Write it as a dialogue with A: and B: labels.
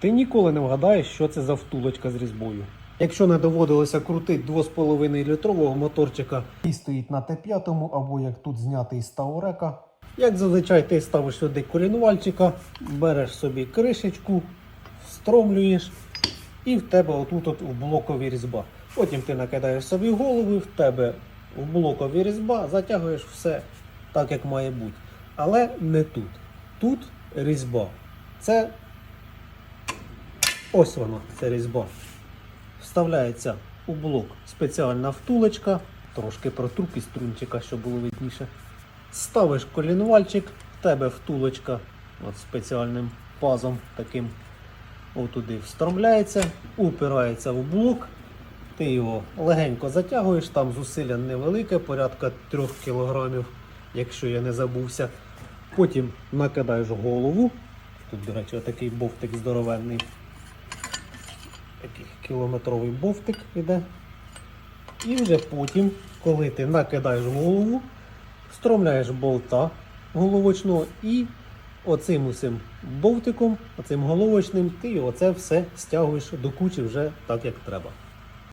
A: Ти ніколи не вгадаєш, що це за втулочка з різьбою. Якщо не доводилося крутити 2,5 літрового моторчика, який стоїть на Т5, або як тут знятий з Таурека. Як зазвичай ти ставиш сюди колінувальчика, береш собі кришечку, встромлюєш, і в тебе отут от в блокові різьба. Потім ти накидаєш собі голову, в тебе в блокові різьба, затягуєш все так, як має бути. Але не тут. Тут різьба. Це ось вона, це різьба. Вставляється у блок спеціальна втулочка, трошки протру струнчика, щоб було видніше. Ставиш колінувальчик, в тебе втулочка от спеціальним пазом таким отуди встромляється, упирається в блок. Ти його легенько затягуєш, там зусилля невелике, порядка 3 кг, якщо я не забувся. Потім накидаєш голову. Тут, до речі, такий бовтик здоровенний. Такий кілометровий бовтик іде. І вже потім, коли ти накидаєш голову, встромляєш болта головочного і оцим усім бовтиком, оцим головочним, ти оце все стягуєш до кучі вже так, як треба.